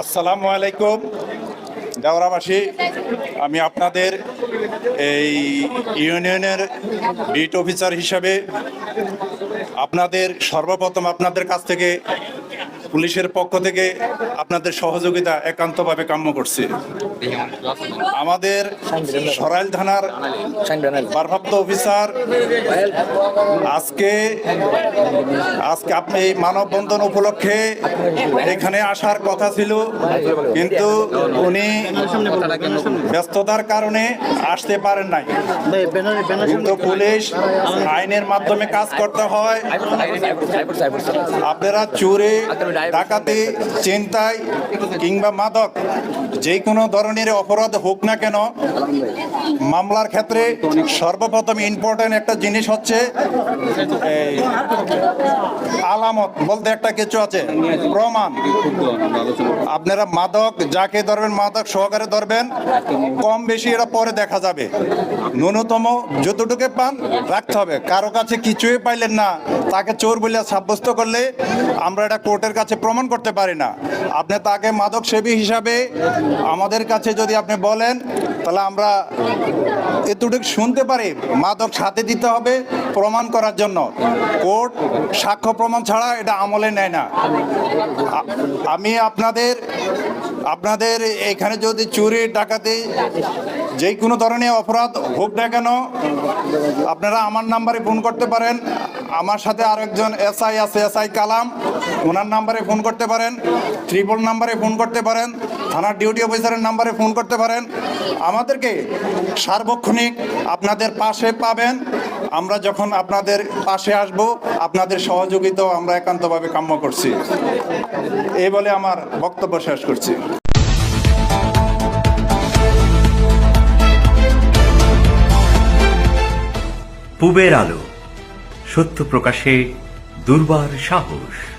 আসসালামু আলাইকুম, দেওরাবাসী। আমি আপনাদের এই ইউনিয়নের বিট অফিসার হিসাবে আপনাদের সর্বপ্রথম আপনাদের কাছ থেকে পুলিশের পক্ষ থেকে আপনাদের সহযোগিতা একান্তভাবে কাম্য করছি। আমাদের সরাইল থানার ভারপ্রাপ্ত অফিসার আজকে আজকে আপনি মানববন্ধন উপলক্ষে এখানে আসার কথা ছিল, কিন্তু উনি ব্যস্ততার কারণে আসতে পারেন নাই। কিন্তু পুলিশ আইনের মাধ্যমে কাজ করতে হয়। আপনারা চুরি ডাকাতি চিন্তায় কিংবা মাদক যে কোনো ধরনের অপরাধ হোক না কেন মামলার ক্ষেত্রে সর্বপ্রথম ইম্পর্টেন্ট একটা জিনিস হচ্ছে এই আলামত বলতে একটা কিছু আছে প্রমাণ। আপনারা মাদক যাকে ধরবেন মাদক সহকারে ধরবেন কম বেশি এটা পরে দেখা যাবে। ন্যূনতম যতটুকু পান রাখতে হবে। কারও কাছে কিছুই পাইলেন না তাকে চোর বলে সাব্যস্ত করলে আমরা এটা কোর্টের কাছে প্রমাণ করতে পারি না। আপনি তাকে মাদক সেবী হিসাবে আমাদের কাছে যদি আপনি বলেন, তাহলে আমরা এতটুকু শুনতে পারি, মাদক সাথে দিতে হবে প্রমাণ করার জন্য। কোর্ট সাক্ষ্য প্রমাণ ছাড়া এটা আমলে নেয় না। আমি আপনাদের আপনাদের এখানে যদি চুরি, ডাকাতি, যে কোনো ধরনের অপরাধ হোক না কেন, আপনারা আমার নাম্বারে ফোন করতে পারেন। আমার সাথে আরেকজন এসআই আছে, এসআই কালাম। ওনার নাম্বারে ফোন করতে পারেন ট্রিপল নাম্বারে ফোন করতে পারেন, থানার ডিউটি অফিসারের নাম্বারে ফোন করতে পারেন। আমাদেরকে সার্বক্ষণিক আপনাদের পাশে পাবেন। আমরা যখন আপনাদের পাশে আসব, আপনাদের সহযোগিতাও আমরা একান্তভাবে কাম্য করছি। এই বলে আমার বক্তব্য শেষ করছি। পূবের আলো সত্য প্রকাশে দুর্বার সাহস।